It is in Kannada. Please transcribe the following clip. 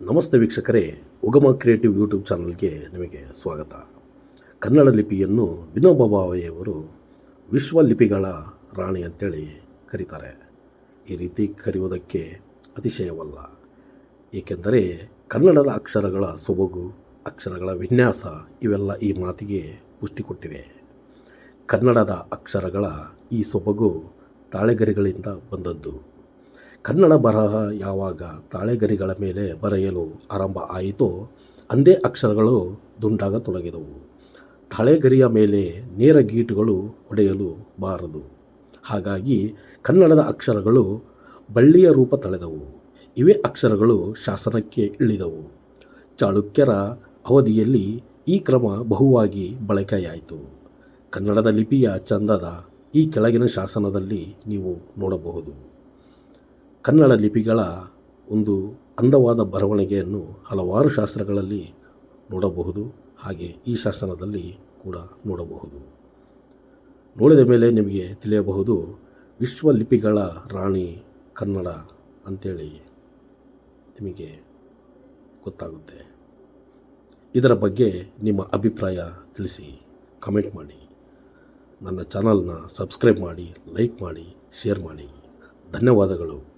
ನಮಸ್ತೆ ವೀಕ್ಷಕರೇ, ಉಗಮ ಕ್ರಿಯೇಟಿವ್ ಯೂಟ್ಯೂಬ್ ಚಾನಲ್ಗೆ ನಿಮಗೆ ಸ್ವಾಗತ. ಕನ್ನಡ ಲಿಪಿಯನ್ನು ವಿನೋಬ ಭಾವೆಯವರು ವಿಶ್ವ ಲಿಪಿಗಳ ರಾಣಿ ಅಂತೇಳಿ ಕರೀತಾರೆ. ಈ ರೀತಿ ಕರೆಯುವುದಕ್ಕೆ ಅತಿಶಯವಲ್ಲ. ಏಕೆಂದರೆ ಕನ್ನಡದ ಅಕ್ಷರಗಳ ಸೊಬಗು, ಅಕ್ಷರಗಳ ವಿನ್ಯಾಸ ಇವೆಲ್ಲ ಈ ಮಾತಿಗೆ ಪುಷ್ಟಿ ಕೊಟ್ಟಿವೆ. ಕನ್ನಡದ ಅಕ್ಷರಗಳ ಈ ಸೊಬಗು ತಾಳೆಗರಿಗಳಿಂದ ಬಂದದ್ದು. ಕನ್ನಡ ಬರಹ ಯಾವಾಗ ತಾಳೆಗರಿಗಳ ಮೇಲೆ ಬರೆಯಲು ಆರಂಭ ಆಯಿತೋ, ಅಂದೇ ಅಕ್ಷರಗಳು ದುಂಡಾಗತೊಡಗಿದವು ತಾಳೆಗರಿಯ ಮೇಲೆ ನೇರ ಗೀಟುಗಳು ಹೊಡೆಯಲು ಬಾರದು. ಹಾಗಾಗಿ ಕನ್ನಡದ ಅಕ್ಷರಗಳು ಬಳ್ಳಿಯ ರೂಪ ತಳೆದವು. ಇವೇ ಅಕ್ಷರಗಳು ಶಾಸನಕ್ಕೆ ಇಳಿದವು. ಚಾಳುಕ್ಯರ ಅವಧಿಯಲ್ಲಿ ಈ ಕ್ರಮ ಬಹುವಾಗಿ ಬಳಕೆಯಾಯಿತು. ಕನ್ನಡದ ಲಿಪಿಯ ಚಂದದ ಈ ಕೆಳಗಿನ ಶಾಸನದಲ್ಲಿ ನೀವು ನೋಡಬಹುದು. ಕನ್ನಡ ಲಿಪಿಗಳ ಒಂದು ಅಂದವಾದ ಬರವಣಿಗೆಯನ್ನು ಹಲವಾರು ಶಾಸ್ತ್ರಗಳಲ್ಲಿ ನೋಡಬಹುದು, ಹಾಗೆ ಈ ಶಾಸನದಲ್ಲಿ ಕೂಡ ನೋಡಬಹುದು. ನೋಡಿದ ಮೇಲೆ ನಿಮಗೆ ತಿಳಿಯಬಹುದು, ವಿಶ್ವ ಲಿಪಿಗಳ ರಾಣಿ ಕನ್ನಡ ಅಂಥೇಳಿ ನಿಮಗೆ ಗೊತ್ತಾಗುತ್ತೆ. ಇದರ ಬಗ್ಗೆ ನಿಮ್ಮ ಅಭಿಪ್ರಾಯ ತಿಳಿಸಿ ಕಮೆಂಟ್ ಮಾಡಿ. ನನ್ನ ಚಾನಲ್ನ ಸಬ್ಸ್ಕ್ರೈಬ್ ಮಾಡಿ, ಲೈಕ್ ಮಾಡಿ, ಶೇರ್ ಮಾಡಿ. ಧನ್ಯವಾದಗಳು.